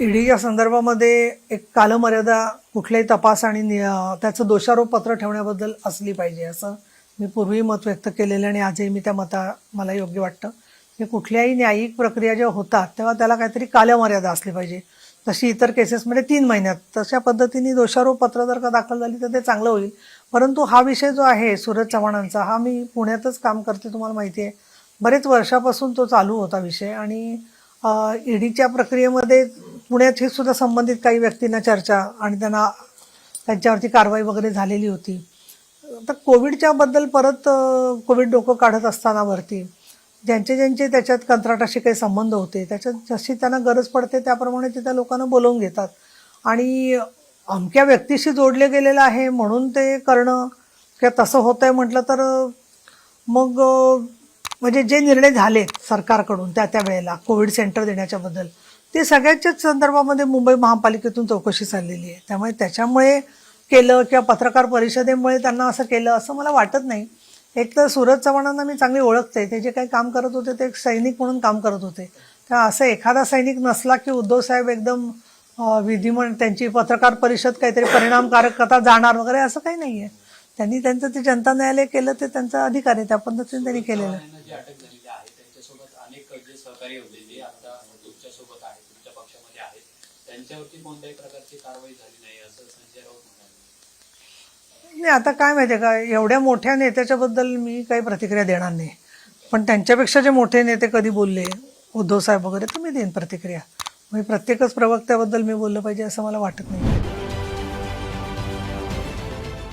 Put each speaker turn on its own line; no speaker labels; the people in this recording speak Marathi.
ईडीच्या संदर्भामध्ये एक कालमर्यादा कुठल्याही तपास आणि त्याचं दोषारोप पत्र ठेवण्याबद्दल असली पाहिजे असं मी पूर्वी मत व्यक्त केलेलं आणि आजही मी त्या मता मला योग्य वाटतं. की कुठल्याही न्यायिक प्रक्रिया जेव्हा होतात तेव्हा त्याला काहीतरी कालमर्यादा असली पाहिजे. तशी इतर केसेसमध्ये तीन महिन्यात तशा पद्धतीने दोषारोपपत्र जर का दाखल झाली तर ते चांगलं होईल. परंतु हा विषय जो आहे सूरज चव्हाणांचा हा मी पुण्यातच काम करते तुम्हाला माहिती आहे. बरेच वर्षापासून तो चालू होता विषय आणि ईडीच्या प्रक्रियेमध्ये पुण्याची सुद्धा संबंधित काही व्यक्तींना चर्चा आणि त्यांना त्यांच्यावरती कारवाई वगैरे झालेली होती. तर कोविडच्याबद्दल परत कोविड डोकं काढत असतानावरती ज्यांचे ज्यांचे त्याच्यात कंत्राटाशी काही संबंध होते त्याच्यात जशी त्यांना गरज पडते त्याप्रमाणे ते त्या लोकांना बोलवून घेतात. आणि अमक्या व्यक्तीशी जोडले गेलेलं आहे म्हणून ते करणं किंवा तसं होतंय म्हटलं तर मग म्हणजे जे निर्णय झाले सरकारकडून त्या त्या वेळेला कोविड सेंटर देण्याच्याबद्दल ते सगळ्याच्याच संदर्भामध्ये मुंबई महापालिकेतून चौकशी चाललेली आहे. त्यामुळे त्याच्यामुळे केलं किंवा पत्रकार परिषदेमुळे त्यांना असं केलं असं मला वाटत नाही. एक तर सूरज चव्हाणांना मी चांगली ओळखते. ते जे काही काम करत होते ते एक सैनिक म्हणून काम करत होते. तर असं एखादा सैनिक नसला की उद्धव साहेब एकदम अं, त्यांची पत्रकार परिषद काहीतरी परिणामकारकता जाणार वगैरे असं काही नाही आहे त्यांनी त्यांचं ते जनता न्यायालय केलं ते त्यांचा अधिकार आहे. त्या पद्धतीने त्यांनी केलेलं आहे
चव्हाणांना जे अटक झालेली आहे त्यांच्यासोबत अनेक जे सहकारी होते जे आता तुमच्यासोबत आहेत तुमच्या पक्षामध्ये आहेत त्यांच्यावरती कोणत्याही प्रकारची कारवाई झाली नाही असं संजय राऊत म्हणाले.
नाही आता काय माहिती का एवढ्या मोठ्या नेत्याच्याबद्दल मी काही प्रतिक्रिया देणार नाही. पण त्यांच्यापेक्षा जे मोठे नेते कधी बोलले उद्धव साहेब वगैरे तर मी देईन प्रतिक्रिया. म्हणजे प्रत्येकच प्रवक्त्याबद्दल मी बोललं पाहिजे असं मला वाटत नाही.